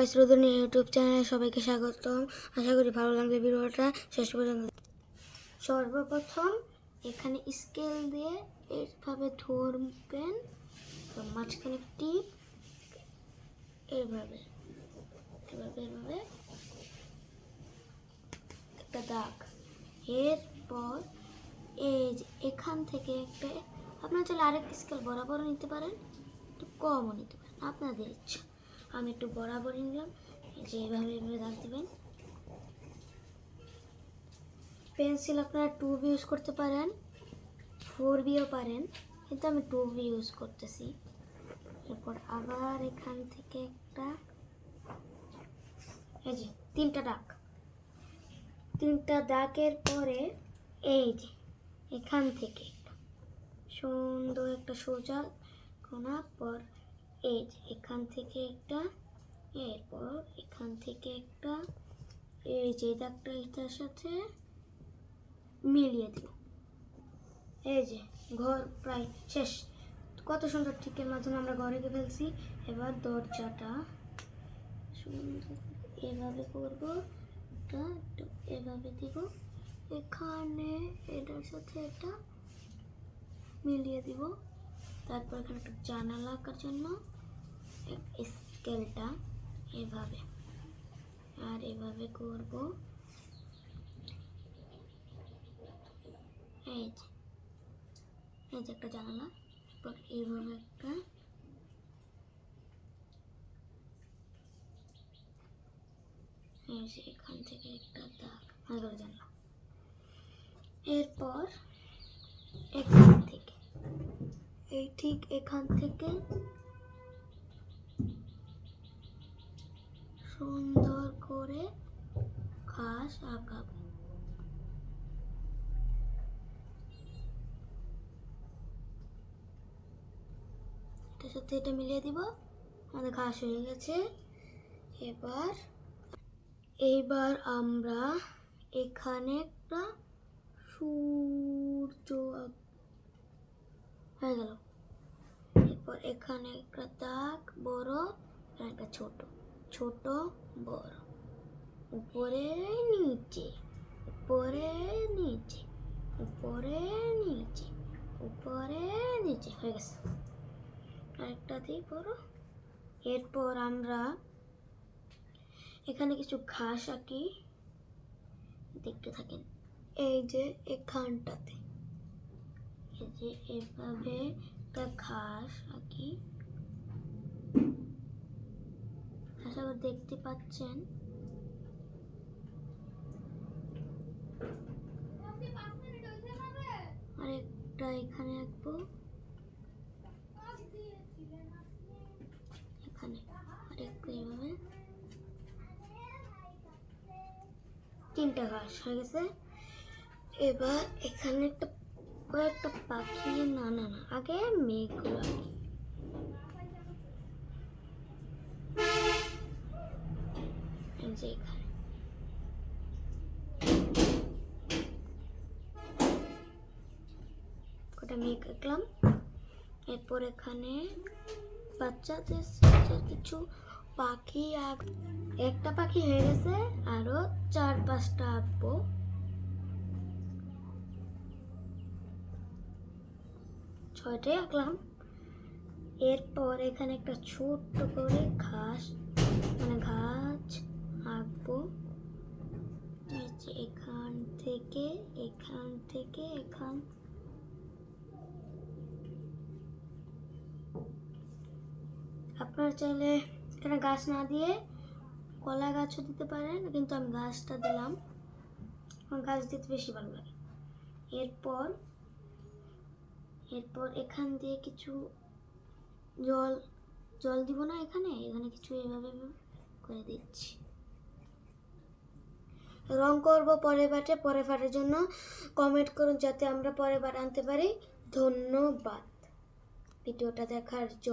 ফয়সরুদ্দিন YouTube চ্যানেলে সবাইকে স্বাগতম। আশা করি ভালো লাগবে ভিডিওটা। শেষ পর্যন্ত সর্বপ্রথম এখানে স্কেল দিয়ে এইভাবে ধরবেন। মাঝখানে টিপ, এইভাবে এভাবে এভাবে একটা দাগ। এরপর এই যে এখান থেকে একটা, আপনার চাইলে আরেক স্কেল বরাবরও নিতে পারেন, একটু কমও নিতে পারেন, আপনাদের ইচ্ছা। আমি একটু বরাবরই নিলাম। যে এইভাবে এইভাবে দাগ দেবেন। পেন্সিল আপনারা টু বি ইউজ করতে পারেন ফোর বিও পারেন, কিন্তু আমি টু বি ইউজ করতেছি। এরপর আবার এখান থেকে একটা, এই যে তিনটা দাগ। তিনটা দাগের পরে এই যে এখান থেকে সুন্দর একটা সোজা কোনা পর এই যে এখান থেকে একটা, এরপর এখান থেকে একটা, এই যে দাগটা এটার সাথে মিলিয়ে দিব। এই যে ঘর প্রায় শেষ। কত সুন্দর ঠিকের মাধ্যমে আমরা ঘরে গিয়ে ফেলছি। এবার দরজাটা সুন্দর এভাবে করব এভাবে দিব। এখানে এটার সাথে এটা মিলিয়ে দিব। তারপর এখানে একটা জানালা আঁকার জন্য স্কেলটা এভাবে। আর এভাবে করব। এই যে এই যে একটা জানালা। তারপর এইভাবে একটা এখান থেকে একটা দাগ গেল জানলা। এরপর এখান থেকে, এই ঠিক এখান থেকে সুন্দর করে ঘাস আঁকাবো সাথে এটা মিলিয়ে দিব। আমাদের ঘাস হয়ে গেছে। এবার এইবার আমরা এখানে একটা সূর্য হয়ে গেল। এরপর এখানে একটা দাগ বড় একটা ছোট। ছোট, বড়। উপরে, নিচে। উপরে নিচে। উপরে নিচে। উপরে, নিচে। হয়ে গেছে। আরেকটা দিই বড় এরপর আমরা এখানে কিছু ঘাস আঁকি। দেখতে থাকেন। এই যে এখানটাতে। এই যে এভাবে একটা ঘাস আঁকি আশা করি দেখতে পাচ্ছেন। এখানে আঁকবো এখানে এভাবে। তিনটা ঘাস হয়ে গেছে। এবার এখানে একটা কয়েকটা পাখি, না না না, আগে মেঘগুলো আঁকি এই যে এখানে কটা মেঘ আঁকলাম। এরপর এখানে বাচ্চাদের কিছু পাখি আঁক একটা পাখি হয়ে গেছে, আরও চার পাঁচটা আঁকবো। ছয়টাই আঁকলাম। এরপর এখানে একটা ছোট্ট করে ঘাস মানে ঘাস এখান থেকে এখান থেকে, এখান আপনারা চাইলে এখানে গাছ না দিয়ে কলা গাছও দিতে পারেন, কিন্তু আমি গাছটা দিলাম। আমার গাছ দিতে বেশি ভালো লাগে। এরপর এরপর এখান দিয়ে কিছু জল জল দিব না এখানে? এখানে কিছু এভাবে করে দিচ্ছি। রং করব পরের বাটে পরের বারের জন্য কমেন্ট করুন যাতে আমরা পরের বার আনতে পারি। ধন্যবাদ। ভিডিওটা দেখার জন্য